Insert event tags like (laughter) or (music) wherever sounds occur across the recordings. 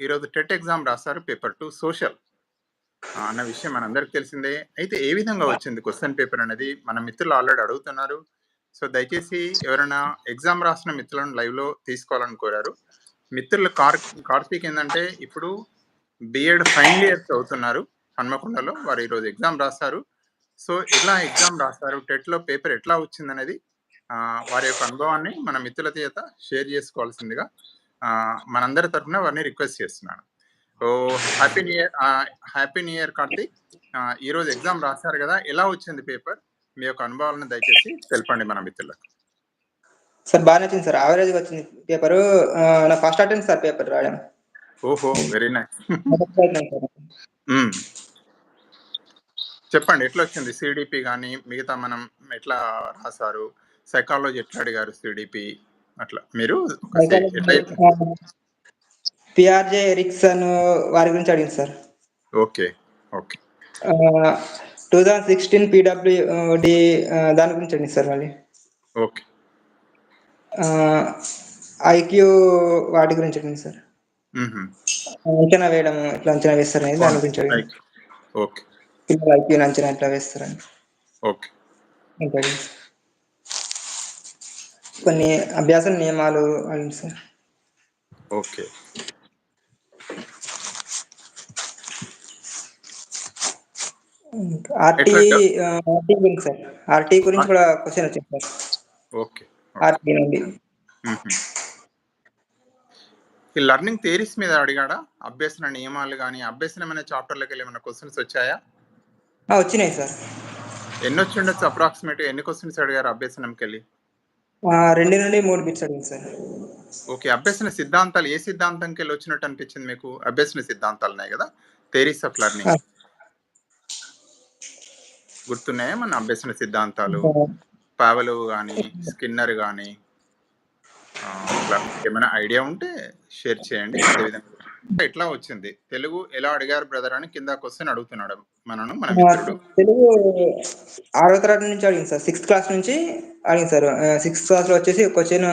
ఈరోజు TET exam రాస్తారు paper two social. అన్న విషయం మనందరికి తెలిసిందే. అయితే ఏ విధంగా వచ్చింది క్వశ్చన్ పేపర్ అనేది? మన మిత్రులు ఆల్రెడీ అడుగుతున్నారు. సో దయచేసి ఎవరైనా ఎగ్జామ్ రాసిన మిత్రులను లైవ్లో తీసుకోవాలని కోరారు. మిత్రులు కార్ కార్తీక్ ఏంటంటే ఇప్పుడు బిఎడ్ ఫైనల్ ఇయర్ చదువుతున్నారు. హన్మకొండలో వారు ఈరోజు ఎగ్జామ్ రాస్తారు. సో ఎలా ఎగ్జామ్ రాస్తారు? టెట్లో పేపర్ ఎట్లా వచ్చిందనేది ఆ, వారి యొక్క అనుభవాన్ని మన మిత్రుల చేత షేర్ చేసుకోవాల్సిందిగా మనందరి తరఫున వారిని రిక్వెస్ట్ చేస్తున్నాను. So happy new year happy new year Karthik. ఆ, ఈ రోజు ఎగ్జామ్ రాశారు కదా ఎలా వచ్చింది పేపర్? మీ యొక్క అనుభవాలను దయచేసి తెలపండి మన మిత్రులకు. సార్ బాగానే వచ్చింది సార్ యావరేజ్ వచ్చింది పేపరు. నా ఫస్ట్ అటెంప్ట్ సార్ పేపర్ రాయడం. ఓహో వెరీ నైస్. (laughs) చెప్పండి ఎట్లా వచ్చింది? సిడిపి కానీ మిగతా మనం ఎట్లా రాశారు? సైకాలజీ ఎట్లా అడిగారు సిడిపి అట్లా. మీరు పిఆర్జే ఎరిక్సన్ వారి గురించి అడిగింది sir. Okay okay. Two thousand sixteen PW D దాని గురించి అడిగింది సార్ మళ్ళీ. ఓకే. ఐక్యూ వాటి గురించి అడిగింది సార్. అంచనా వేయడం ఎట్లా అంచనా వేస్తారు అనేది దాని గురించి అడిగింది. ఓకే. పిల్లలు ఐక్యూని అంచనా ఎట్లా వేస్తారని. ఓకే. ఇంకా. కొన్ని అభ్యాస నియమాలు సార్ ఓకే. ఆర్టీ గురించి సార్. ఆర్టీ గురించి కూడా క్వశ్చన్ వచ్చింది సార్. ఓకే. ఆర్టీ నుండి. ఈ లర్నింగ్ థియరీస్ మీద అడిగాడా? అభ్యసన నియమాలు కానీ అభ్యసనం అనే చాప్టర్లోకి వెళ్ళి ఏమైనా క్వశ్చన్స్ వచ్చాయా? ఆ, వచ్చినాయి సార్. ఎన్ని వచ్చి ఉండొచ్చు అప్రాక్సిమేట్ ఎన్ని క్వశ్చన్స్ అడిగారు అభ్యసనంకి వెళ్ళి రెండు నుండి మూడు బిట్స్ అడిగింది సార్. ఓకే అభ్యసన సిద్ధాంతాలు ఏ సిద్ధాంతంకి వెళ్ళి వచ్చినట్టు అనిపించింది మీకు? అభ్యసన సిద్ధాంతాలు ఉన్నాయి కదా? Theories of learning. గుర్తున్నాయా మన అభ్యసన సిద్ధాంతాలు? పావలు కానీ స్కిన్నర్ కానీ ఇట్లా ఏమైనా ఐడియా ఉంటే షేర్ చేయండి. అదేవిధంగా ఎట్లా వచ్చింది? తెలుగు ఎలా అడిగారు బ్రదర్ అని కింద క్వశ్చన్ అడుగుతున్నాడు మనను మన తెలుగు ఆరో తరగతి నుంచి అడిగింది సార్. సిక్స్త్ క్లాస్ నుంచి అడిగింది సార్ సిక్స్త్ క్లాస్లో వచ్చేసి క్వశ్చన్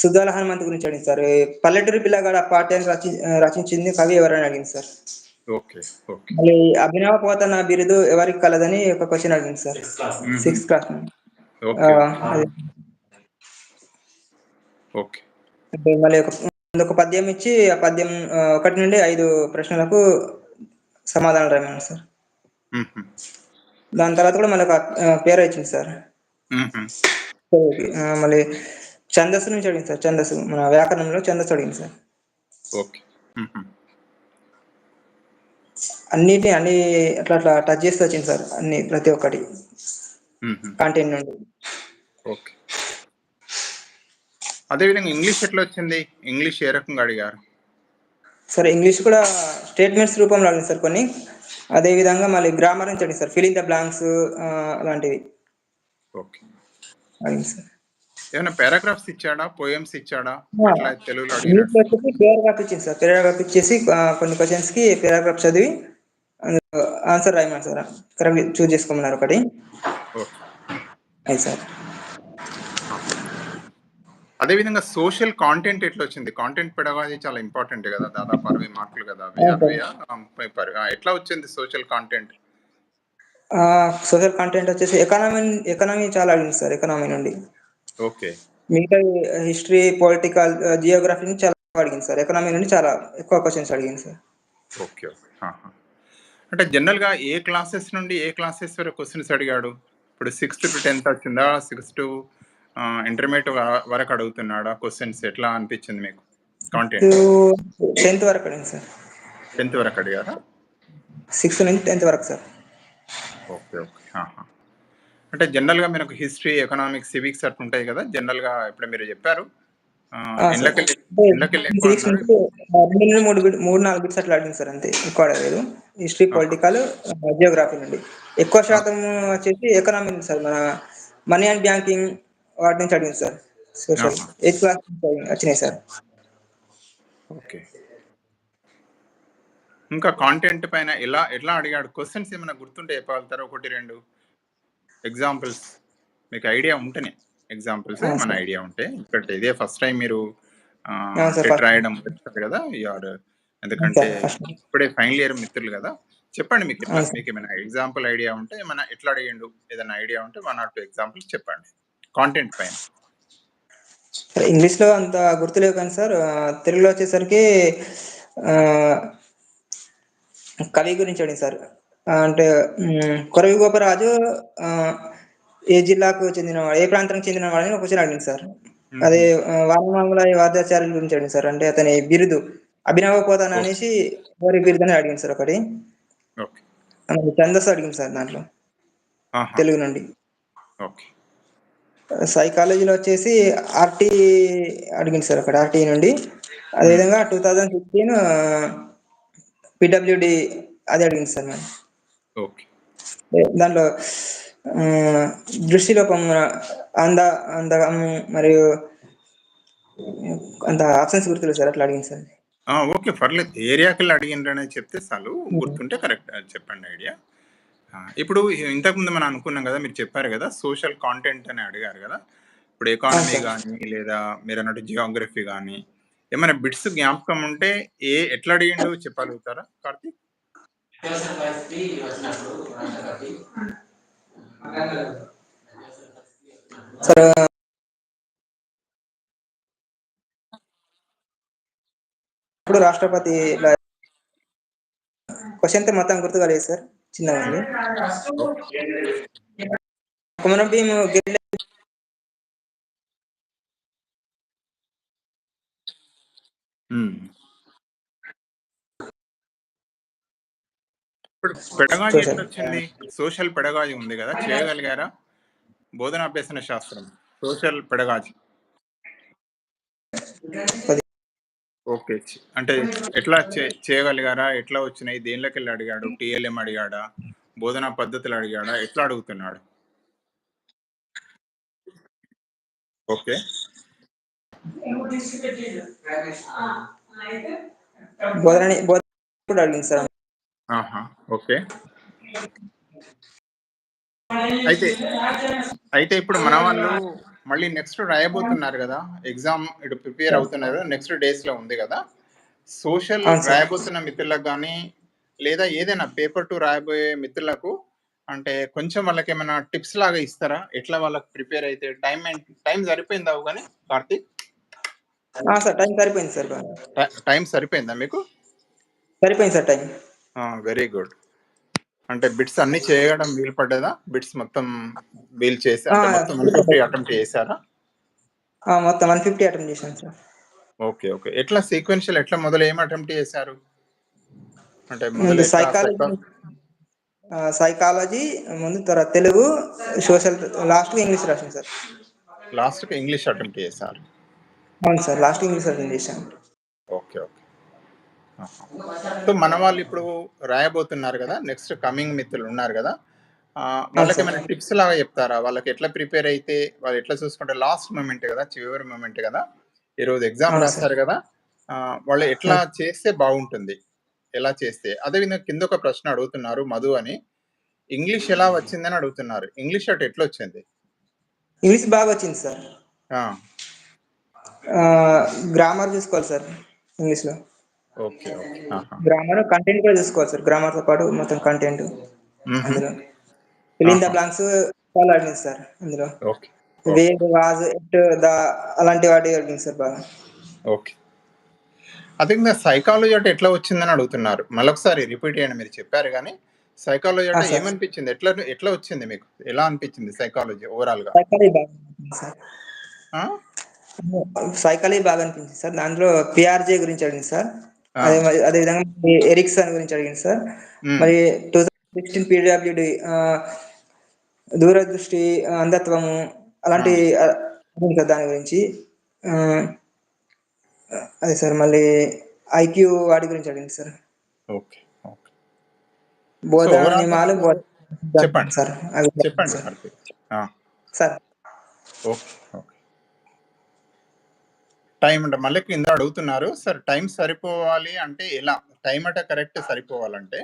సుద్దాల హనుమంత్ గురించి అడిగింది సార్. పల్లెటూరి పిల్లగాడ పాఠ్యాన్ని రచి రచించింది? కవి ఎవరని అడిగింది సార్. Okay okay. మళ్ళీ అభినవ పోతన బిరుదు ఎవరికి కలదని ఒక క్వశ్చన్ అడిగింది సార్. సిక్స్త్ క్లాస్ మళ్ళీ ఒక ఒక పద్యం ఇచ్చి ఆ పద్యం ఒకటి నుండి ఐదు ప్రశ్నలకు సమాధానం రాయమన్నారు సార్. దాని తర్వాత కూడా మళ్ళీ ఒక పేరు ఇచ్చింది సార్. మళ్ళీ ఛందస్సు నుంచి అడిగింది సార్ ఛందస్సు. మన వ్యాకరణంలో ఛందస్సు అడిగింది సార్. ఓకే. అన్నిటి అన్ని అట్లా అట్లా టచ్ చేస్తూ వచ్చింది సార్ అన్ని ప్రతి ఒక్కటి. కాంటెంట్ నుండి. ఓకే. అదేవిధంగా ఇంగ్లీష్ ఎట్లా వచ్చింది? ఇంగ్లీష్ ఏ రకంగా అడిగారు? సార్ ఇంగ్లీష్ కూడా స్టేట్మెంట్స్ రూపంలో అడిగింది సార్ కొన్ని. అదే విధంగా మళ్ళీ గ్రామర్ నుంచి అడిగింది సార్ ఫిలింగ్ ద బ్లాంక్స్ అలాంటివి. ఓకే. సార్. ఏమైనా పారాగ్రాఫ్స్ ఇచ్చాడా? పోయమ్స్ ఇచ్చాడా. అట్లా తెలుగులో పేరాగ్రాఫ్ ఇచ్చింది సార్. పేరాగ్రాఫ్ ఇచ్చేసి కొన్ని క్వశ్చన్స్కి పేరాగ్రాఫ్ చదివి ఆన్సర్ రాయమన్నారు సార్. కరెక్ట్ చూస్ చేసుకోమన్నారు ఒకటి. ఓకే. అది సార్. అదేవిధంగా సోషల్ కాంటెంట్ ఎట్లా వచ్చింది కాంటెంట్ పెడగాది చాలా ఇంపార్టెంట్ కదా దాదాపు అరవై మార్కులు కదా అవి. అరవై ఎట్లా వచ్చింది సోషల్ కాంటెంట్? సోషల్ కంటెంట్ వచ్చేసి ఎకానమీ ఎకానమీ చాలా అడిగింది సార్ ఎకానమీ నుండి. ఓకే. మిగతా హిస్టరీ పొలిటికల్ జియోగ్రఫీ నుంచి చాలా అడిగింది సార్ ఎకనామీ నుండి చాలా ఎక్కువ క్వశ్చన్స్ అడిగింది సార్. ఓకే. అంటే జనరల్గా ఏ క్లాసెస్ నుండి ఏ క్లాసెస్ వరకు క్వశ్చన్స్ అడిగాడు? ఇప్పుడు సిక్స్త్ టు టెన్త్ వచ్చిందా? సిక్స్త్ టు ఇంటర్మీడియట్ వరకు అడుగుతున్నాడా? క్వశ్చన్స్ ఎట్లా అనిపించింది మీకు? కాంటెంట్ టెన్త్ వరకు అడిగింది సార్. టెన్త్ వరకు అడిగారా? సిక్స్త్ నుంచి టెన్త్ వరకు సార్. Okay okay. అంటే జనరల్గా మనకు హిస్టరీ ఎకనామిక్స్ సివిక్స్ అట్లా ఉంటాయి కదా జనరల్గా ఇప్పుడు మీరు చెప్పారు. మూడు మూడు నాలుగు బిట్స్ అట్లా అడిగింది సార్ అంతే. ఎక్కువ అడగలేదు హిస్టరీ పొలిటికల్ జియోగ్రఫీ నుండి. ఎక్కువ శాతం వచ్చేసి ఎకనామీ నుండి సార్ మన మనీ అండ్ బ్యాంకింగ్ వాటి నుంచి అడిగింది సార్ సోషల్. ఎయిత్ క్లాస్ వచ్చినాయి సార్. ఓకే. ఇంకా కాంటెంట్ పైన ఎలా ఎట్లా అడిగాడు? క్వశ్చన్స్ ఏమైనా గుర్తుంటే చెప్పగలుగుతారా? ఒకటి రెండు ఎగ్జాంపుల్స్ మీకు ఐడియా ఉంటేనే ఎగ్జాంపుల్స్ ఏమైనా. ఐడియా ఉంటే ఇక్కడ ఇదే ఫస్ట్ టైం మీరు రాయడం కదా యూఆర్ ఎందుకంటే ఇప్పుడే ఫైనల్ ఇయర్ మిత్రులు కదా. చెప్పండి మీకు మీకు ఏమైనా ఎగ్జాంపుల్ ఐడియా ఉంటే ఏమైనా ఎట్లా అడిగిండు? ఏదైనా ఐడియా ఉంటే వన్ ఆర్ టూ ఎగ్జాంపుల్స్ చెప్పండి. కాంటెంట్ పైన. సరే ఇంగ్లీష్లో అంత గుర్తులేవు కానీ సార్ తెలుగులో వచ్చేసరికి కవి గురించి అడిగింది సార్ అంటే కొరవి గోపరాజు ఏ జిల్లాకు చెందినవాడు ఏ ప్రాంతానికి చెందినవాడు అని ఒక క్వశ్చన్ అడిగింది సార్. అదే ఆ, వానమామల వాదాచార్యుల గురించి అడిగింది సార్. అంటే అతని బిరుదు అభినవ పోతాన అనేసి ఎవరి బిరుదు అని అడిగింది సార్ ఒకటి. ఛందస్సు అడిగింది సార్ దాంట్లో. తెలుగు నుండి. సైకాలజీలో వచ్చేసి ఆర్టీ అడిగింది సార్ అక్కడ ఆర్టీ నుండి. అదేవిధంగా టూ థౌజండ్ ఫిఫ్టీన్ పిడబ్ల్యూడి అది అడిగింది సార్ మరి ఓకే. దాంట్లో దృష్టిలోపం అంద అందం మరియు అంత ఆప్షన్స్ గుర్తులేదు సార్ అట్లా అడిగింది సార్. ఓకే పర్లేదు. ఏరియాకి అడిగిండ్రనే చెప్తే చాలు గుర్తుంటే కరెక్ట్ చెప్పండి ఐడియా. ఇప్పుడు ఇంతకుముందు మనం అనుకున్నాం కదా మీరు చెప్పారు కదా సోషల్ కాంటెంట్ అని అడిగారు కదా. ఇప్పుడు ఎకానమీ కానీ లేదా మీరు అన్నట్టు జియోగ్రఫీ కానీ ఏమైనా బిట్స్ జ్ఞాపకం ఉంటే ఏ ఎట్లా అడిగిండు చెప్పగలుగుతారా కార్తీక్? సార్. ఇప్పుడు రాష్ట్రపతి క్వశ్చన్ మొత్తం గుర్తుకలేదు సార్ చిన్నగా ఉంది. ఓకే. కుమరం భీమ్ ఉమ్. ఇప్పుడు పెడగాజీ సోషల్ ఎట్లా వచ్చింది సోషల్ పెడగాజీ ఉంది కదా చేయగలిగారా? బోధన అభ్యసన శాస్త్రం సోషల్ పెడగాజీ. ఓకే చి- అంటే ఎట్లా చే- చేయగలిగారా? ఎట్లా వచ్చినాయి? దేనిలోకి వెళ్ళి అడిగాడు? టిఎల్ఎం అడిగాడా? బోధనా పద్ధతులు అడిగాడా? ఎట్లా అడుగుతున్నాడు? ఓకే. బోధన అడిగింది సార్. ఓకే. అయితే అయితే ఇప్పుడు మన వాళ్ళు మళ్ళీ నెక్స్ట్ రాయబోతున్నారు కదా. ఎగ్జామ్ ఇటు ప్రిపేర్ అవుతున్నారు. నెక్స్ట్ డేస్లో ఉంది కదా. సోషల్. రాయబోతున్న మిత్రులకు కానీ లేదా ఏదైనా పేపర్ టు రాయబోయే మిత్రులకు అంటే కొంచెం వాళ్ళకి ఏమైనా టిప్స్ లాగా ఇస్తారా? ఎట్లా వాళ్ళకి ప్రిపేర్ అయితే? టైం టైం సరిపోయిందా కానీ కార్తీక్? సార్ టైం సరిపోయింది సార్. టైం సరిపోయిందా మీకు? సరిపోయింది సార్ టైం. Very good. అంటే బిట్స్ అన్ని చేయడం వీలు పడ్డదా? బిట్స్ మొత్తం వీలు చేసి మొత్తం వన్ ఫిఫ్టీ అటెంప్ట్ చేశారా మొత్తం వన్ ఫిఫ్టీ అటెంప్ట్ చేశాను సార్. Okay okay. ఎట్లా సీక్వెన్షియల్ ఎట్లా మొదలు ఏం అటెంప్ట్ చేశారు? అంటే సైకాలజీ సైకాలజీ ముందు తర్వాత తెలుగు సోషల్ లాస్ట్ ఇంగ్లీష్ రాశాను సార్. లాస్ట్ ఇంగ్లీష్ అటెంప్ట్ చేశారు. అవును సార్ లాస్ట్ ఇంగ్లీష్ అటెంప్ట్ చేశాను. Okay okay. సో మన వాళ్ళు ఇప్పుడు రాయబోతున్నారు కదా నెక్స్ట్ కమింగ్ మిత్రులు ఉన్నారు కదా వాళ్ళకి. ఏమైనా టిప్స్ లాగా చెప్తారా? వాళ్ళకి ఎట్లా ప్రిపేర్ అయితే వాళ్ళు ఎట్లా చూసుకుంటే లాస్ట్ మూమెంట్ కదా చివరి మూమెంట్ కదా ఈరోజు ఎగ్జామ్. రాస్తారు కదా వాళ్ళు ఎట్లా చేస్తే బాగుంటుంది? ఎలా చేస్తే? అదేవిధంగా కింద ఒక ప్రశ్న అడుగుతున్నారు మధు అని. ఇంగ్లీష్ ఎలా వచ్చిందని అడుగుతున్నారు. ఇంగ్లీష్ అటు ఎట్లా వచ్చింది? ఇంగ్లీష్ బాగా వచ్చింది సార్. గ్రామర్ చూసుకోవాలి సార్ ఓకే ఆహా. గ్రామర్ కంటెంట్ కూడా చూసుకోవాలి సార్ గ్రామర్తో పాటు మొత్తం కంటెంట్. అందులో. Fill in the. బ్లాంక్స్ చాలా అడిగింది సార్ అందులో. Okay. Where was at the అలాంటి వాటి అడిగింది సార్ బాగా. ఓకే. అదే సైకాలజీ అంటే ఎట్లా వచ్చిందని అడుగుతున్నారు. మళ్ళొకసారి రిపీట్ చేయండి మీరు చెప్పారు కానీ సైకాలజీ అంటే. ఏమనిపించింది? ఎట్లా ఎట్లా వచ్చింది మీకు? ఎలా అనిపించింది సైకాలజీ ఓవరాల్గా? సైకాలజీ బాగా అనిపించింది సార్. దాంట్లో పిఆర్జే గురించి అడిగింది సార్. అదే అదే విధంగా ఎరిక్సన్ గురించి అడిగింది సార్. మరి టూ థౌసండ్ సిక్స్టీన్ పీడబ్ల్యూడి దూరదృష్టి అంధత్వము అలాంటి దాని గురించి. అదే సార్ మళ్ళీ ఐక్యూ వాటి గురించి అడిగింది సార్. ఓకే overall నియమాలు బోధ చెప్పండి. సార్. చెప్పండి sir. Sir. Okay okay. Time అంటే మళ్ళీ కింద అడుగుతున్నారు సార్ టైం సరిపోవాలి అంటే ఎలా? టైం అంటే కరెక్ట్ సరిపోవాలంటే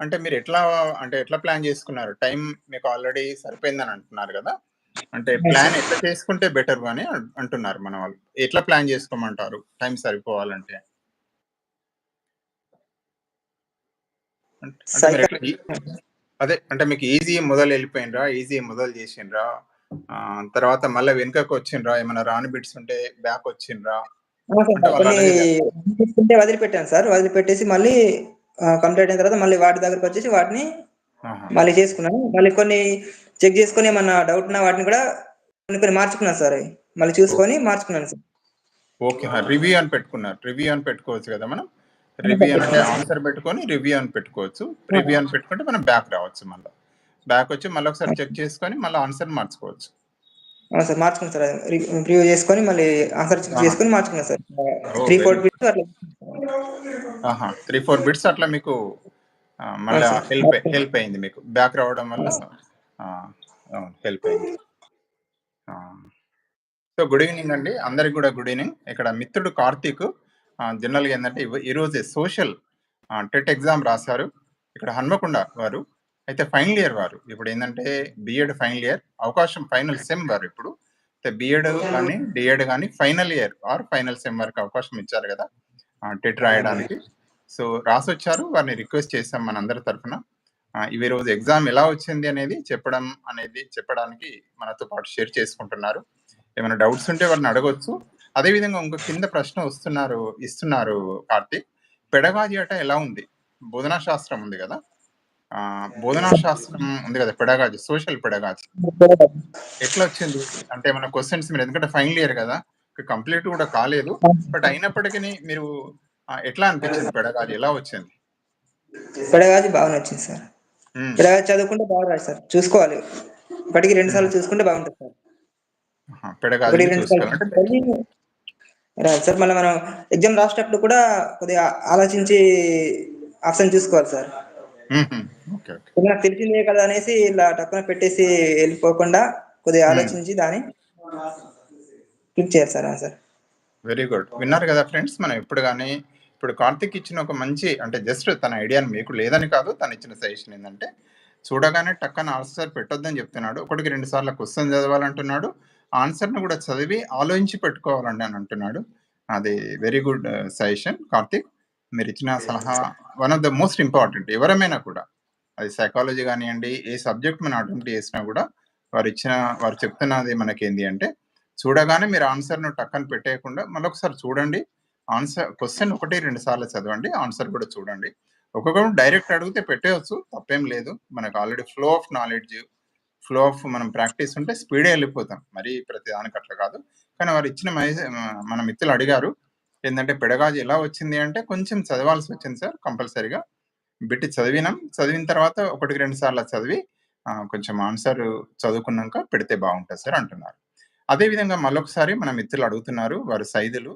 అంటే మీరు ఎట్లా అంటే ఎట్లా ప్లాన్ చేసుకున్నారు? టైం మీకు ఆల్రెడీ సరిపోయిందని అంటున్నారు కదా? అంటే ప్లాన్ ఎట్లా చేసుకుంటే బెటర్ అని అంటున్నారు మన వాళ్ళు. ఎట్లా ప్లాన్ చేసుకోమంటారు? టైం సరిపోవాలంటే. అదే అంటే మీకు ఈజీ మొదలు వెళ్ళిపోయినరా? ఈజీ మొదలు చేసిండ్రా? తర్వాత మళ్ళా వెనుకకు వచ్చిండ్రా? ఏమన్నా రాని బిట్స్ ఉంటే బ్యాక్ వచ్చిండ్రా? కొన్ని వదిలిపెట్టాను సార్. వదిలిపెట్టేసి మళ్ళీ కంప్లీట్ అయిన తర్వాత మళ్ళీ వాటి దగ్గరకొచ్చేసి వాటిని ఆహా! మళ్ళీ చేసుకున్నాను. మళ్ళీ కొన్ని చెక్ చేసుకొని ఏమన్నా డౌట్ ఉన్నా వాటిని కూడా కొన్ని కొన్ని మార్చుకున్నాను సార్. మళ్ళీ చూసుకొని మార్చుకున్నాను సార్. ఓకే. రివ్యూ అని పెట్టుకున్నారు. రివ్యూ అని పెట్టుకోవచ్చు కదా మనం. రివ్యూ అంటే. ఆన్సర్ పెట్టుకొని రివ్యూ అని పెట్టుకోవచ్చు. రివ్యూ అని పెట్టుకుంటే మనం బ్యాక్ రావచ్చు మళ్ళా. బ్యాక్ వచ్చి మళ్ళీ ఒకసారి. చెక్ చేసుకొని మళ్ళీ ఆన్సర్ మార్చుకోవచ్చు. సార్. మార్చుకున్నాను సార్. రివ్యూ చేసుకొని మళ్ళీ ఆన్సర్! చేసుకొని మార్చుకున్నాను సార్. ఓహ్! 3, very 4 good. బిట్స్ అట్లా! 3, 4 బిట్స్ అట్లా మీకు మళ్ళా. హెల్ప్. హెల్ప్ అయింది మీకు. బ్యాక్ రావడం వల్ల. హెల్ప్ అయింది. సో, గుడ్ ఈవెనింగ్ అండి. అందరికి కూడా గుడ్ ఈవెనింగ్. ఇక్కడ మిత్రుడు కార్తీక్ జనరల్‌గా ఇవ్ ఈరోజే సోషల్ టెట్ ఎగ్జామ్ రాసారు. ఇక్కడ హన్మకొండ వారు. అయితే ఫైనల్ ఇయర్ వారు. ఇప్పుడేందంటే బీఎడ్ ఫైనల్ ఇయర్. అవకాశం ఫైనల్ సెమ్ వారు ఇప్పుడు. అయితే బీఎడ్ గాని, డీఎడ్ గాని final year or final sem వరకు అవకాశం ఇచ్చారు కదా! టెట్ రాయడానికి. సో, రాసొచ్చారు. వారిని రిక్వెస్ట్ చేసాం మనందరి తరపున. ఆహ్, ఇవి రోజు ఎగ్జామ్ ఎలా వచ్చింది అనేది చెప్పడం అనేది చెప్పడానికి మనతో పాటు షేర్ చేసుకుంటున్నారు. ఏమైనా డౌట్స్ ఉంటే వారిని అడగొచ్చు. అదే విధంగా ఇంకో కింద ప్రశ్న వస్తున్నారు ఇస్తున్నారు కార్తీక్. పెడగాజీ అట ఎలా ఉంది? బోధనా శాస్త్రం ఉంది గదా! బోధనా శాస్త్రం ఉంది గదా! Pedagogy, social pedagogy. ఎట్లా వచ్చింది? అంటే ఏమన్నా క్వెషన్స్ మీరు ఎందుకంటే ఫైనల్ ఇయర్ గదా! కంప్లీట్ కూడా కాలేదు. బట్ అయినప్పటికిని మీరు ఎట్లా అనిపించింది పెడగాజీ ఎలా వచ్చింది? పెడగాజీ బాగానే వచ్చింది సార్. పెడగాజీ చదువుకుంటే బాగా రాశారు. చూసుకోవాలి. 2 హ్మ్. సార్లు చూసుకుంటే బాగుంటది సార్. ఆహా! ఒకటికి పెడగాజీని 2 సార్లు చూసుకోవాలి. అంటే చూసుకొని రాయాలి సార్. మళ్ళా మనం ఎగ్జామ్ రాసేటప్పుడు కూడా కొద్దిగా ఆలోచించి ఆప్షన్ చూసుకోవాలి సార్. నాకు తెలిసిందే కదా అనేసి ఇలా టక్కున పెట్టేసి ఎళ్ళిపోకుండా కొద్దిగా. ఆలోచించి దాన్ని క్లిక్ చేయాలి సార్. Very good. విన్నారు కదా ఫ్రెండ్స్. మనం ఎప్పుడు గాని ఇప్పుడు కార్తీక్ ఇచ్చిన ఒక మంచి అంటే జస్ట్ తన ఐడియాని మీకు లేదని కాదు. తను ఇచ్చిన సజెషన్ ఏందంటే చూడగానే టక్కన ఆన్సర్ పెట్టొద్దని చెప్తున్నాడు. ఒకటికి 2 సార్లు క్వెషన్ చదవాలంటున్నాడు. ఆన్సర్‌ని కూడా చదివి ఆలోచించి పెట్టుకోవాలండి అని అంటున్నాడు. అది వెరీ గుడ్ సజెషన్ కార్తీక్. మీరిచ్చిన సలహా one of the most important ఎవరమైనా కూడా. అది సైకాలజీ గానియండి, ఏ సబ్జెక్ట్ మనం అటెంప్ట్ చేసినా కూడా వారిచ్చిన వారు చెప్తున్నది మనకేంది అంటే చూడగానే మీరు ఆన్సర్‌ను టక్కన పెట్టేయకుండా మళ్ళొకసారి చూడండి. ఆన్సర్ క్వెషన్ 1, 2 సార్లు చదవండి. ఆన్సర్ కూడా చూడండి. ఒక్కొక్కడు డైరెక్ట్ అడిగితే పెట్టేయొచ్చు. తప్పేం లేదు. మనకు already flow of knowledge, flow of మనం ప్రాక్టీస్ ఉంటే స్పీడే ఎళ్ళిపోతాం. మరి ప్రతి దానికి అట్లా కాదు. కానీ వారు ఇచ్చిన మన మిత్రులు అడిగారు. ఏంటంటే పెడగాజు ఎలా వచ్చింది అంటే కొంచెం చదవాల్సి వచ్చింది సార్ కంపల్సరీగా. బిట్టి చదివినాం. చదివిన తర్వాత ఒకటికి రెండు సార్లు చదివి కొంచెం ఆన్సర్ చదువుకున్నాక పెడితే బాగుంటుంది సార్ అంటున్నారు. అదేవిధంగా మళ్ళొకసారి మన మిత్రులు అడుగుతున్నారు. వారు సైదులు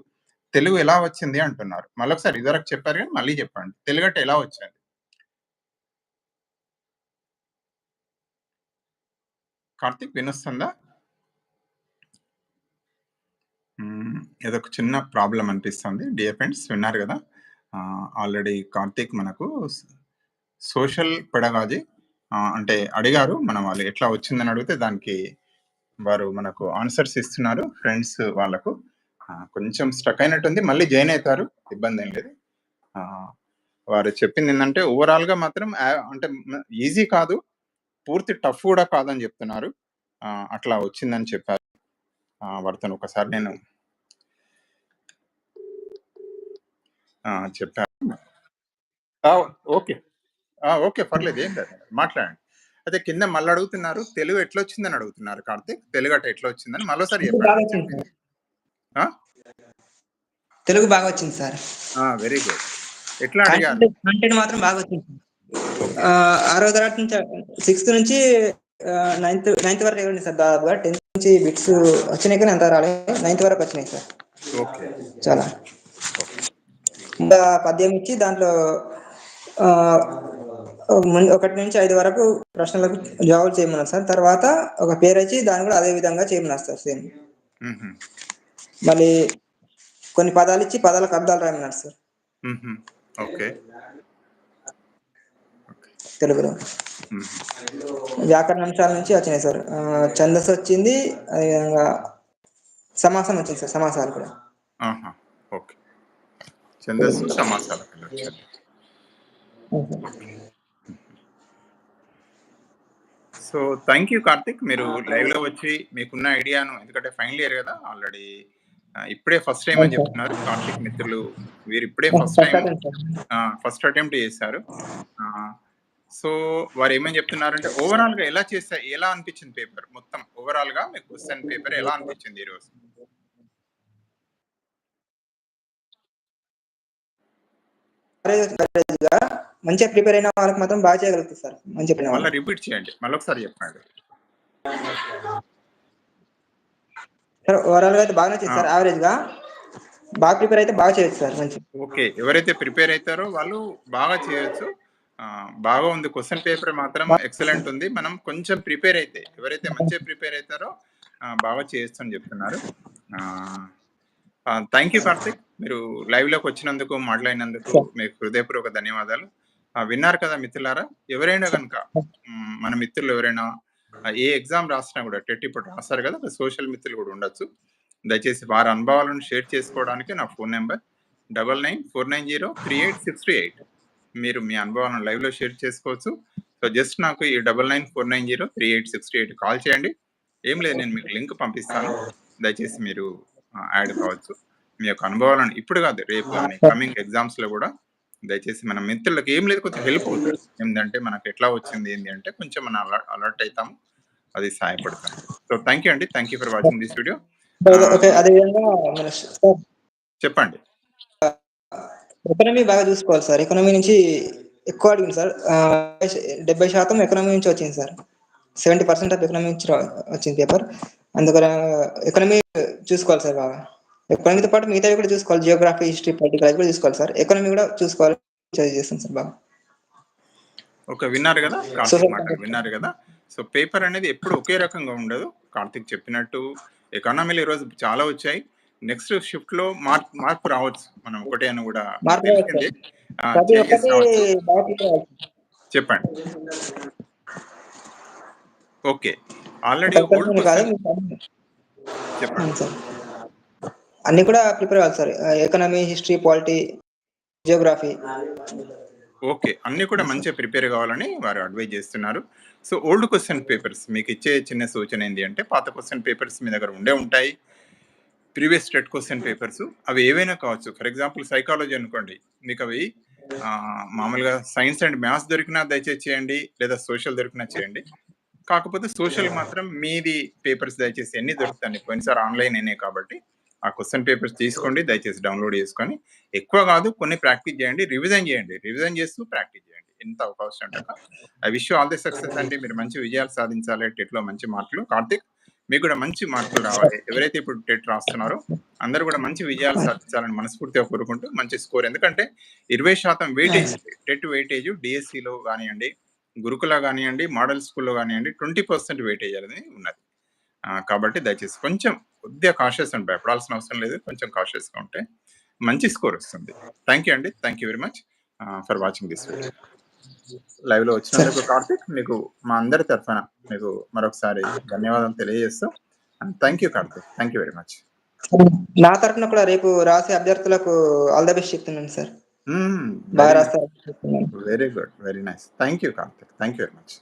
తెలుగు ఎలా వచ్చింది అంటున్నారు. మళ్ళొకసారి ఇదివరకు చెప్పారు కానీ మళ్ళీ చెప్పండి. తెలుగట ఎలా వచ్చింది? కార్తీక్ వినొస్తుందా? హ్మ్. ఏదొక చిన్న ప్రాబ్లమ్ అనిపిస్తుంది. డియర్ ఫ్రెండ్స్ విన్నారు గదా! ఆహ్, ఆల్రెడీ కార్తీక్ మనకు స్ సోషల్ పెడగాజీ ఆహ్, అంటే అడిగారు. మనం వాళ్ళు ఎట్లా వచ్చిందని అడిగితే దానికి వారు మనకు ఆన్సర్స్ ఇస్తున్నారు. ఫ్రెండ్స్ వాళ్ళకు. ఆహ్, కొంచెం స్ట్రక్ అయినట్టుంది. మళ్ళీ జాయిన్ అయితారు. ఇబ్బందేం లేదు. ఆహ్, వారు చెప్పిందేందంటే ఓవరాల్‌గా మాత్రం ఆహ్, అంటే మ ఈజీ కాదు. పూర్తి టఫ్ కూడా కాదని చెప్తున్నారు. ఆహ్, అట్లా వచ్చిందని చెప్పారు. ఆహ్, వారితోని ఒకసారి నేను. ఆ! ఓకే. ఆ! ఓకే. పర్లేదు. ఏం కాదు. మాట్లాడండి. అయితే కింద మళ్ళీ అడుగుతున్నారు. తెలుగు ఎట్లొచ్చిందని అడుగుతున్నారు కార్తీక్. తెలుగట ఎట్లొచ్చిందని మళ్ళోసారి తెలుగు చెప్పండి బాగా మీరు వచ్చింది చెప్పింది. సార్. ఆ? తెలుగు బాగా వచ్చింది సార్. ఆ! Very good. ఎట్లా అడిగారు? కంటెంట్ మాత్రం బాగా వచ్చింది. ఆరో తరగతి నుంచి సిక్స్త్ నుంచి నైన్త్ నైన్త్ వరకు ఉంది సార్ దాదాపుగా. 10థ్ నుంచి బిట్స్ వచ్చినాయి కానీ అంత రాలేదు. నైన్త్ వరకు వచ్చినాయి సార్. ఓకే. చాలా. ఇంకా పద్యం ఇచ్చి దాంట్లో ఆహ్, ముందు 1-5 వరకు ప్రశ్నలకు జవాబులు చేయమన్నారు సార్. తర్వాత ఒక పేరొచ్చి దాన్ని కూడా అదే విధంగా చేయమన్నారు సార్ సేమ్. మళ్ళీ కొన్ని పదాలిచ్చి పదాలకు అర్థాలు రాయమన్నారు సార్. ఓకే. తెలుగులో. హుహు. వ్యాకరణ అంశాల నుంచి వచ్చినాయి సార్. ఛందస్సు వచ్చింది. అదేవిధంగా సమాసం వచ్చింది సార్. సమాసాలు కూడా. ఓకే. ఛందస్సు, సమాసాల. సో థ్యాంక్ యూ కార్తిక్ మీరు లైవ్లో వచ్చి మీకున్న ఐడియాను ఎందుకంటే ఫైనల్ ఇయర్ కదా ఆల్రెడీ ఇప్పుడే ఫస్ట్ టైం అని చెప్తున్నారు కార్తిక్ మిత్రులు వీరు ఇప్పుడే ఫస్ట్ టైం ఫస్ట్ అటెంప్ట్ చేశారు సో వారు ఏమని చెప్తున్నారంటే ఓవరాల్గా ఎలా చేస్తా ఎలా అనిపించింది పేపర్ మొత్తం ఓవరాల్గా మీకు క్వశ్చన్ పేపర్ ఎలా అనిపించింది ఈ రోజు? మంచిగా ప్రిపేర్ అయిన వాళ్ళకి మాత్రం బాగా చేయగలుగుతుంది సార్. అయిన మళ్ళీ. రిపీట్ చేయండి. మళ్ళీ ఒకసారి చెప్పండి. సార్ ఓవరాల్గా అయితే బాగానే వచ్చేది సార్ యావరేజ్గా. బాగా ప్రిపేర్ అయితే బాగా చేయొచ్చు సార్ మంచి ఓకే. ఎవరైతే ప్రిపేర్ అవుతారో వాళ్ళు బాగా చేయొచ్చు. బాగా ఉంది క్వశ్చన్ పేపర్ మాత్రం ఎక్సలెంట్ ఉంది. మనం కొంచెం ప్రిపేర్ అయితే ఎవరైతే మంచిగా ప్రిపేర్ అవుతారో బాగా చేయొచ్చు అని చెప్తున్నారు థ్యాంక్ యూ కార్తిక్. మీరు లైవ్లోకి వచ్చినందుకు మాట్లాడినందుకు మీకు హృదయపూర్వక ధన్యవాదాలు. విన్నారు కదా మిత్రులారా? ఎవరైనా కనుక మన మిత్రులు ఎవరైనా ఏ ఎగ్జామ్ రాసినా కూడా టెట్ ఇప్పుడు రాస్తారు కదా సోషల్ మిత్రులు కూడా ఉండొచ్చు. దయచేసి వారి అనుభవాలను షేర్ చేసుకోవడానికి నా phone number double nine four nine zero three eight six three eight మీరు మీ అనుభవాలను లైవ్లో షేర్ చేసుకోవచ్చు. సో జస్ట్ నాకు ఈ double nine four nine zero three eight six three eight call చేయండి. ఏం లేదు నేను మీకు లింక్ పంపిస్తాను. దయచేసి మీరు యాడ్ కావచ్చు. మీ యొక్క అనుభవాలను ఇప్పుడు కాదు రేపు కానీ కమింగ్ ఎగ్జామ్స్లో కూడా దయచేసి మన మిత్రులకు ఏం లేదు కొంచెం హెల్ప్ అవుతుంది. ఏంటంటే మనకు ఎట్లా వచ్చింది ఏంటి అంటే కొంచెం మనం అలర్ట్ అవుతాము. అది సహాయపడతాం సో థ్యాంక్ యూ అండి. Thank you for watching this video. చెప్పండి. ఎకనమీ బాగా చూసుకోవాలి సార్. ఎకనమీ నుంచి ఎక్కువ అడిగింది సార్. డెబ్బై శాతం ఎకనమీ నుంచి వచ్చింది sir. Seventy percent of economy నుంచి వచ్చింది పేపర్ అందుకని ఎకనమీ చూసుకోవాలి సార్ బాగా. ఎకనమీతో పాటు మిగతావి కూడా చూసుకోవాలి. జియోగ్రఫీ హిస్టరీ పొలిటికల్ కూడా చూసుకోవాలి సార్. ఎకనమీ కూడా చూసుకోవాలి. చేస్తాం సార్ బాగా. ఒక విన్నారు కదా. విన్నారు కదా? సో పేపర్ అనేది ఎప్పుడు ఒకే రకంగా ఉండదు. కార్తిక్ చెప్పినట్టు ఎకానమీలు ఈ రోజు చాలా వచ్చాయి. నెక్స్ట్ షిఫ్ట్లో మార్పు మార్పు రావచ్చు. మనం ఒకటే అని కూడా. చెప్పండి. ఓకే. ఆల్రెడీ చెప్పండి. అన్ని కూడా ప్రిపేర్ అవ్వాలి sir. Economy history polity geography. Okay. అన్ని కూడా మంచిగా ప్రిపేర్ కావాలని వారు అడ్వైజ్ చేస్తున్నారు. సో ఓల్డ్ క్వశ్చన్ పేపర్స్ మీకు ఇచ్చే చిన్న సూచన ఏంటి అంటే పాత క్వశ్చన్ పేపర్స్ మీ దగ్గర ఉండే ఉంటాయి. ప్రీవియస్ టెట్ క్వశ్చన్ పేపర్స్ అవి ఏవైనా కావచ్చు. ఫర్ ఎగ్జాంపుల్ సైకాలజీ అనుకోండి. మీకు అవి మామూలుగా సైన్స్ అండ్ మ్యాథ్స్ దొరికినా దయచేసి చేయండి లేదా సోషల్ దొరికినా చేయండి. కాకపోతే సోషల్ మాత్రం మీది పేపర్స్ దయచేసి ఎన్ని దొరుకుతాయి కొన్నిసారి ఆన్లైన్ అయినాయి కాబట్టి ఆ క్వశ్చన్ పేపర్స్ తీసుకోండి దయచేసి డౌన్లోడ్ చేసుకొని. ఎక్కువ కాదు కొన్ని ప్రాక్టీస్ చేయండి రివిజన్ చేయండి. రివిజన్ చేస్తూ ప్రాక్టీస్ చేయండి. ఎంత అవకాశం ఉంటుందో. I wish all the success అండి. మీరు మంచి విజయాలు సాధించాలి. టెట్లో మంచి మార్కులు. కార్తిక్ మీకు కూడా మంచి మార్కులు రావాలి. ఎవరైతే ఇప్పుడు టెట్ రాస్తున్నారో అందరూ కూడా మంచి విజయాలు సాధించాలని మనస్ఫూర్తిగా కోరుకుంటూ మంచి స్కోర్. ఎందుకంటే ఇరవై శాతం వెయిటేజ్ టెట్ వెయిటేజ్ డిఎస్సిలో కానివ్వండి గురుకుల కానివ్వండి మోడల్ స్కూల్లో కానివ్వండి ట్వంటీ పర్సెంట్ వెయిటేజ్ అనేది ఉన్నది. కాబట్టి దయచేసి కొంచెం కొద్దిగా కాషియస్ అండి భయపడాల్సిన అవసరం లేదు. కొంచెం కాషియస్గా గా ఉంటే మంచి స్కోర్ వస్తుంది. థ్యాంక్ యూ అండి. Thank you very much for watching this video లైవ్లో వచ్చినందుకు కార్తిక్ మీకు మా అందరి తరఫున మీకు మరొకసారి ధన్యవాదాలు తెలియజేస్తూ thank you Karthik. Thank you very much నా తరఫున కూడా రేపు రాసే అభ్యర్థులకు ఆల్ ద బెస్ట్ చెప్తున్నాను సార్. బాగా రాస్తారు very good very nice thank you Karthik. Thank you very much.